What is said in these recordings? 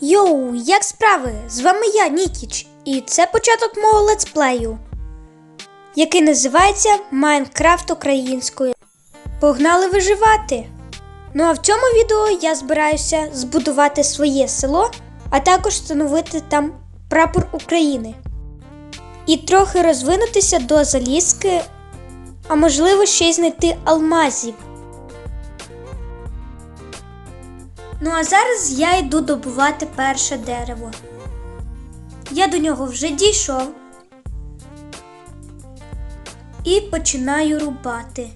Йоу, як справи? З вами я, Нікіч, і це початок мого летсплею, який називається Майнкрафт українською. Погнали виживати! Ну а в цьому відео я збираюся збудувати своє село, а також встановити там прапор України. І трохи розвинутися до залізки, а можливо ще й знайти алмазів. Ну а зараз я йду добувати перше дерево. Я до нього вже дійшов і починаю рубати.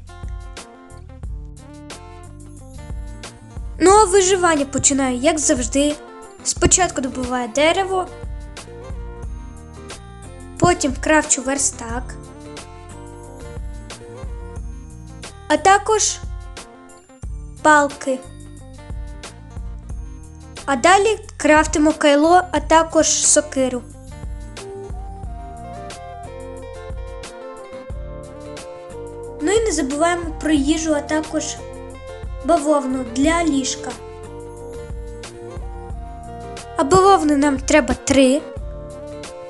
Ну, а виживання починаю, як завжди. Спочатку добуваю дерево, потім кравчу верстак, а також палки. А далі крафтимо кайло, а також сокиру. Ну і не забуваємо про їжу, а також бавовну для ліжка. А бавовни нам треба три,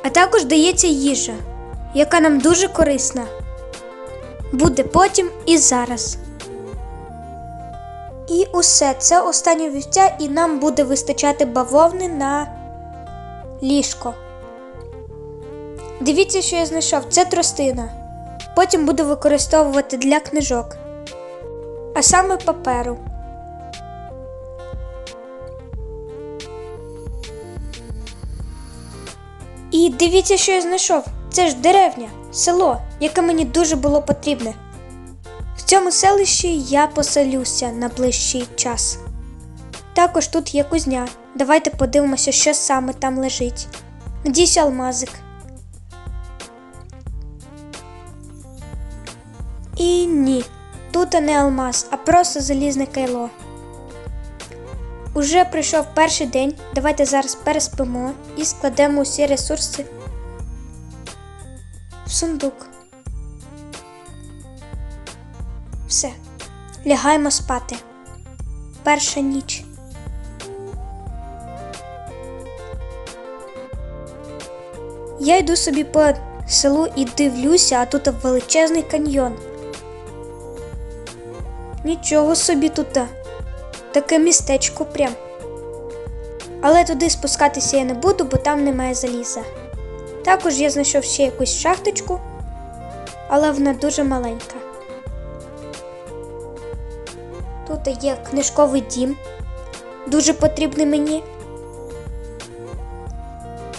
а також дається їжа, яка нам дуже корисна. Буде потім і зараз. І усе це останнє вівця, і нам буде вистачати бавовни на ліжко. Дивіться, що я знайшов. Це тростина. Потім буду використовувати для книжок, а саме паперу. І дивіться, що я знайшов. Це ж деревня, село, яке мені дуже було потрібне. Цьому селищі я поселюся на ближчий час. Також тут є кузня. Давайте подивимося, що саме там лежить. Надіюсь, алмазик. І ні, тут не алмаз, а просто залізне кайло. Уже прийшов перший день. Давайте зараз переспимо і складемо усі ресурси в сундук. Лягаємо спати. Перша ніч. Я йду собі по селу і дивлюся, а тут величезний каньйон. Нічого собі тут. Таке містечко прям. Але туди спускатися я не буду, бо там немає заліза. Також я знайшов ще якусь шахточку, але вона дуже маленька. Тут є книжковий дім, дуже потрібний мені.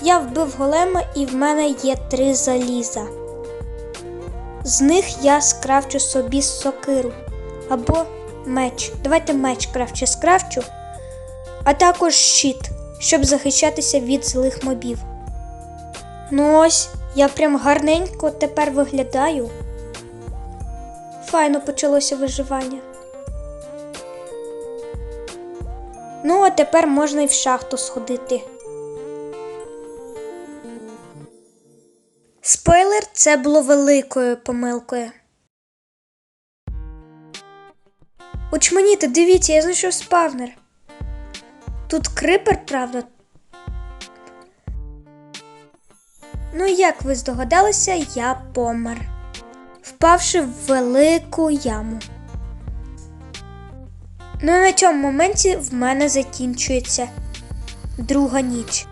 Я вбив голема і в мене є три заліза. З них я скрафчу собі сокиру або меч. Давайте меч крафчу скрафчу, а також щит, щоб захищатися від злих мобів. Ну ось, я прям гарненько тепер виглядаю. Файно почалося виживання. Тепер можна і в шахту сходити. Спойлер, це було великою помилкою. Очманіте, дивіться, я знайшов спавнер. Тут крипер, правда. Ну, як ви здогадалися, я помер, впавши в велику яму. Ну і на цьому моменті в мене закінчується друга ніч.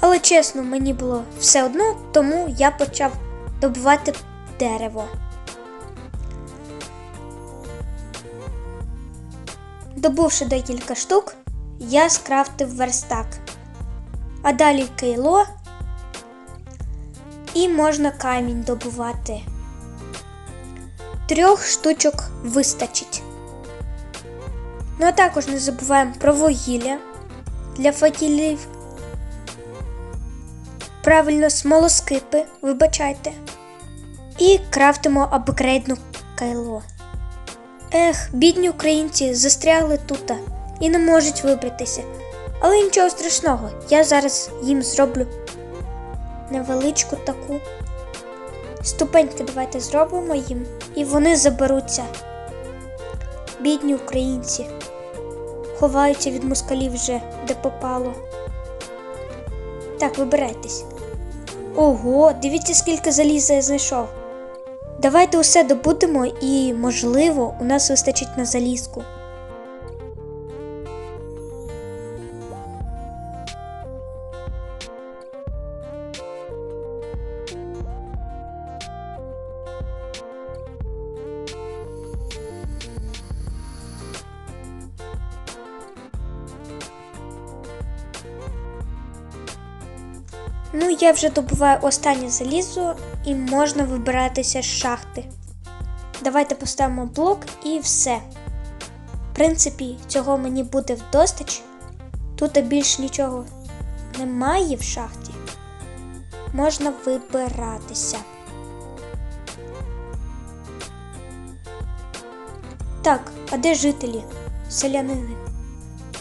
Але чесно, мені було все одно, тому я почав добувати дерево. Добувши декілька штук, я скрафтив верстак, а далі кейло і можна камінь добувати. Трьох штучок вистачить. Ну а також не забуваємо про вугілля для факелів. Правильно смолоскипи, вибачайте. І крафтимо апгрейдну кайло. Ех, бідні українці застрягли тут і не можуть вибратися. Але нічого страшного, я зараз їм зроблю невеличку таку ступеньки давайте зробимо їм, і вони заберуться. Бідні українці. ховаються від москалів вже, де попало. Так, вибирайтесь. Ого, дивіться, скільки заліза я знайшов. Давайте усе добудемо і, можливо, у нас вистачить на залізку. Ну, я вже добуваю останнє залізо і можна вибиратися з шахти. Давайте поставимо блок і все. В принципі, цього мені буде вдостач. Тут більш нічого немає в шахті. Можна вибиратися. Так, а де жителі? Селянини?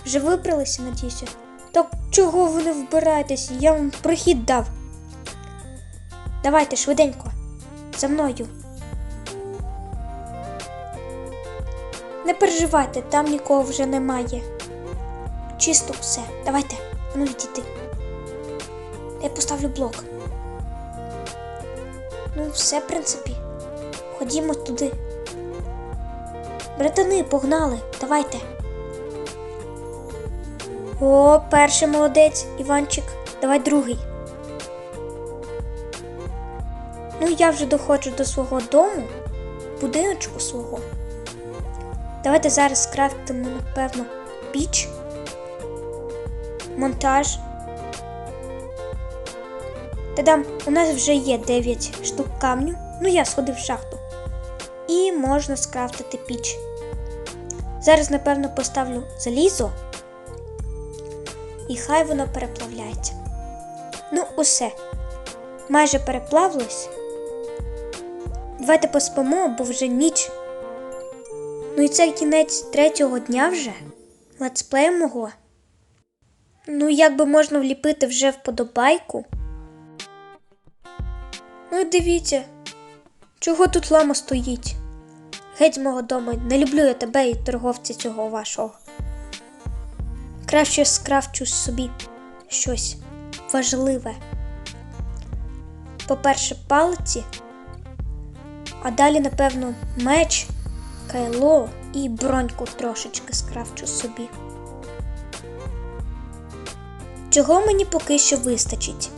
Вже вибралися, надіюся? Так чого ви не вбираєтесь? Я вам прохід дав. Давайте швиденько. За мною. Не переживайте, там нікого вже немає. Чисто все. Давайте. Ну йдіть. Я поставлю блок. Ну, все, в принципі. Ходімо туди. Братани, погнали, давайте. О, перший молодець, Іванчик. Давай другий. Ну, я вже доходжу до свого дому, будиночку свого. Давайте зараз скрафтимо, напевно, піч, монтаж. Та-дам, у нас вже є 9 штук камню. Ну, я сходив в шахту. І можна скрафтити піч. Зараз, напевно, поставлю залізо. І хай воно переплавляється. Ну, усе. Майже переплавилось. Давайте поспимо, бо вже ніч. Ну і це кінець третього дня вже. Летсплею мого. Ну, як би можна вліпити вже вподобайку. Ну, і дивіться, чого тут лама стоїть? Геть з мого дому, не люблю я тебе і торговця цього вашого. Краще скрафчу собі щось важливе. По-перше, палиці, а далі, напевно, меч, кайло і броньку трошечки скрафчу собі. Чого мені поки що вистачить?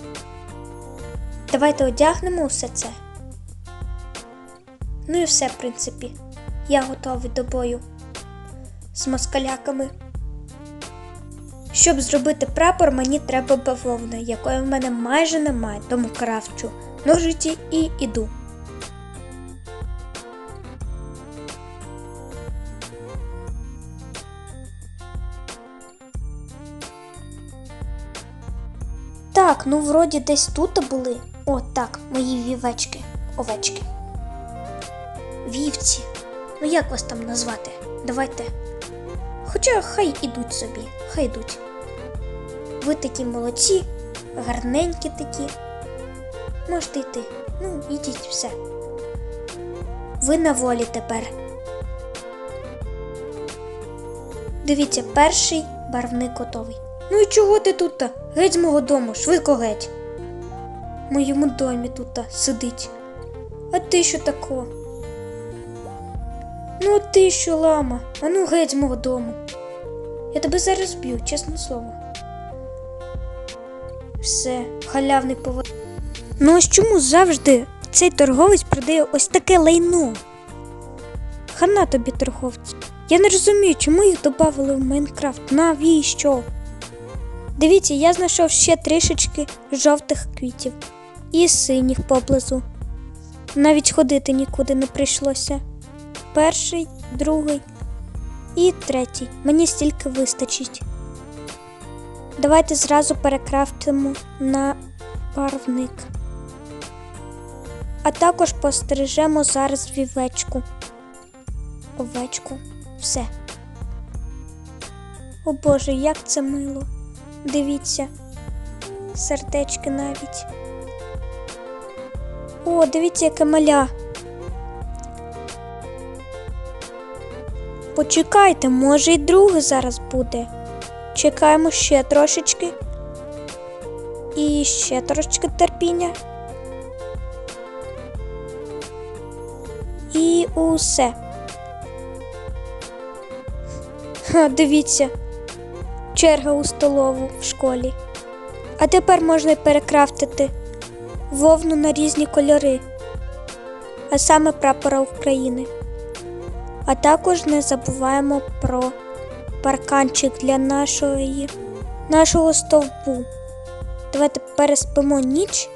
Давайте одягнемо усе це. Ну і все, в принципі. Я готовий до бою з москаляками. Щоб зробити прапор, мені треба бавовни, якої в мене майже немає, тому крафчу ножиці і іду. Так, ну вроді десь тут були. О, так, мої вівечки, овечки. Вівці. Ну як вас там назвати? Давайте. Хоча хай ідуть собі, хай йдуть. Ви такі молодці, гарненькі такі. Можете йти. Ну, ідіть все. Ви на волі тепер. Дивіться, перший барвник готовий. Ну і чого ти тут? -то? Геть з мого дому, швидко геть. В моєму домі тут сидить. А ти що тако? Ну, а ти що, лама? А ну геть з мого дому. Я тебе зараз б'ю, чесне слово. Все, халявний повод. Ну ось чому завжди цей торговець продає ось таке лайно? Хана тобі торговці. Я не розумію, чому їх додали в Майнкрафт. Навіщо? Дивіться, я знайшов ще трішечки жовтих квітів і синіх поблизу. Навіть ходити нікуди не прийшлося. Перший, другий і третій. Мені стільки вистачить. Давайте зразу перекрафтимо на барвник. А також постережемо зараз вівечку. Овечку. Все. О Боже, як це мило. Дивіться. Сердечки навіть. О, дивіться, яке маля. Почекайте, може і друге зараз буде. Чекаємо ще трошечки. І ще трошечки терпіння. І усе. Ха, дивіться. Черга у столову в школі. А тепер можна перекрафтити вовну на різні кольори, а саме прапора України. А також не забуваємо про парканчик для нашої, нашого стовпу. Давайте переспимо ніч.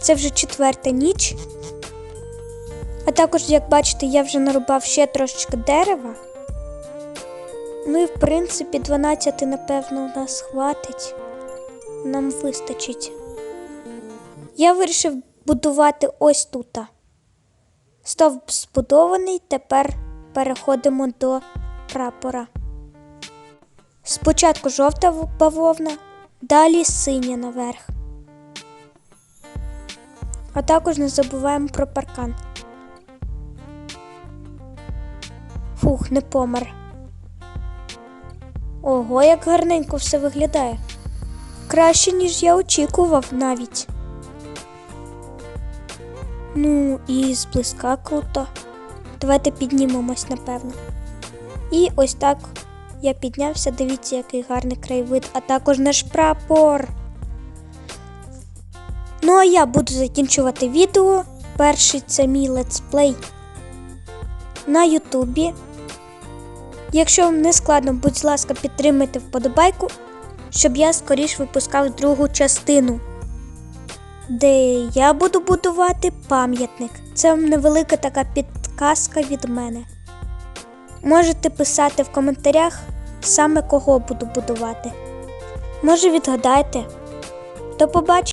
Це вже четверта ніч. А також, як бачите, я вже нарубав ще трошечки дерева. Ну і в принципі 12, напевно, у нас хватить. Нам вистачить. Я вирішив будувати ось тут. Стовп збудований, тепер переходимо до прапора. Спочатку жовта бавовна, далі синя наверх. А також не забуваємо про паркан. Фух, не помер. Ого, як гарненько все виглядає. Краще, ніж я очікував навіть. Ну, і зблизька круто. Давайте піднімемось, напевно. І ось так я піднявся. Дивіться, який гарний краєвид, а також наш прапор. Ну, а я буду закінчувати відео. Перший це мій летсплей на Ютубі. Якщо вам не складно, будь ласка, підтримайте вподобайку, щоб я скоріш випускав другу частину, де я буду будувати пам'ятник. Це невелика така підказка від мене. Можете писати в коментарях саме кого буду будувати. Може відгадайте. До побачення!